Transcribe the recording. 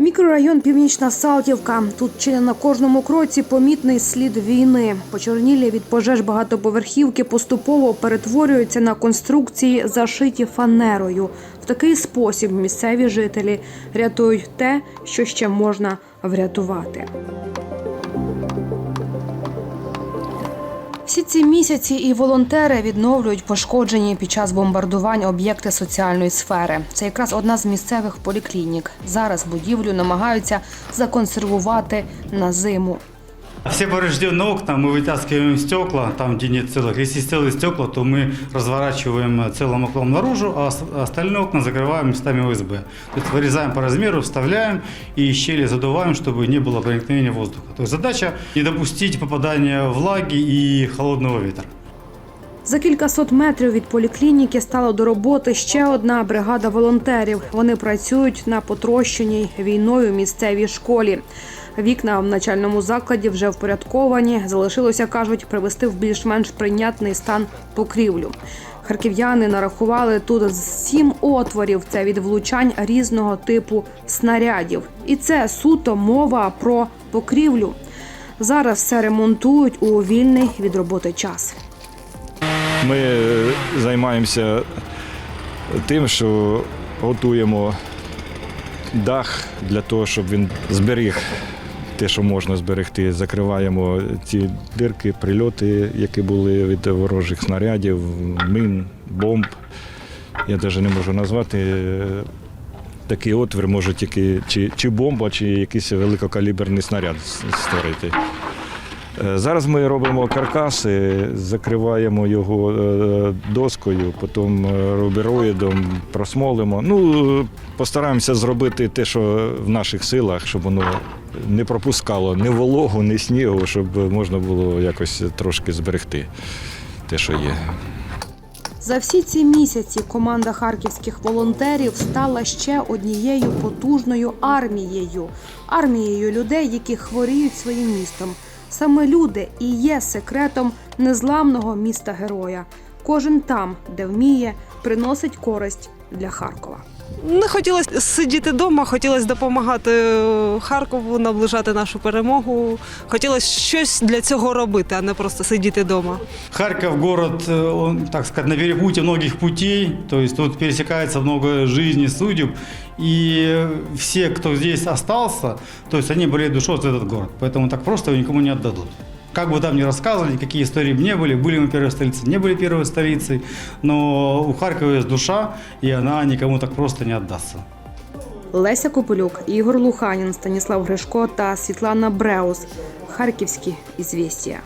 Мікрорайон Північна Салтівка. Тут чи не на кожному кроці помітний слід війни. Почорнілі від пожеж багатоповерхівки поступово перетворюються на конструкції, зашиті фанерою. В такий спосіб місцеві жителі рятують те, що ще можна врятувати. Всі ці місяці і волонтери відновлюють пошкоджені під час бомбардувань об'єкти соціальної сфери. Це якраз одна з місцевих поліклінік. Зараз будівлю намагаються законсервувати на зиму. Все поврежденные окна, мы вытаскиваем стекла, там, где нет целых. Если целые стекла, то мы разворачиваем целым окном наружу, а ос- остальные окна закрываем местами ОСБ. То есть вырезаем по размеру, вставляем и щели задуваем, чтобы не было проникновения воздуха. То есть задача не допустить попадания влаги и холодного ветра. За кількасот метрів від поліклініки стала до роботи ще одна бригада волонтерів. Вони працюють на потрощеній війною місцевій школі. Вікна в начальному закладі вже впорядковані. Залишилося, кажуть, привести в більш-менш прийнятний стан покрівлю. Харків'яни нарахували тут сім отворів. Це від влучань різного типу снарядів. І це суто мова про покрівлю. Зараз все ремонтують у вільний від роботи час. Ми е, займаємося тим, що готуємо дах для того, щоб він зберіг те, що можна зберегти. Закриваємо ці дирки, прильоти, які були від ворожих снарядів, мин, бомб. Я навіть не можу назвати. е, Такий отвір може тільки чи, чи бомба, чи якийсь великокаліберний снаряд створити. Е, Зараз ми робимо каркаси, закриваємо його е, доскою, потім е, рубероїдом просмолимо. Ну, постараємося зробити те, що в наших силах, щоб воно не пропускало ні вологу, ні снігу, щоб можна було якось трошки зберегти те, що є. За всі ці місяці команда харківських волонтерів стала ще однією потужною армією армією людей, які хворіють своїм містом. Саме люди і є секретом незламного міста героя. Кожен там, де вміє, приносить користь для Харкова. Не хотілося сидіти вдома, хотілося допомагати е, Харкову, наближати нашу перемогу. Хотілося щось для цього робити, а не просто сидіти вдома. Харьков город, э, он, так сказать, на перепутье многих путей, то есть тут пересекается много жизней, судеб, и все, кто здесь остался, то есть они болеют душой за этот город, поэтому так просто его никому не отдадут. Как бы там ни рассказывали, какие истории бы не были, были мы первой столицей, не были первой столицей, но у Харькова есть душа, и она никому так просто не отдастся. Леся Копилюк, Ігор Луханін, Станіслав Гришко та Світлана Бреус. Харківські ізвістія.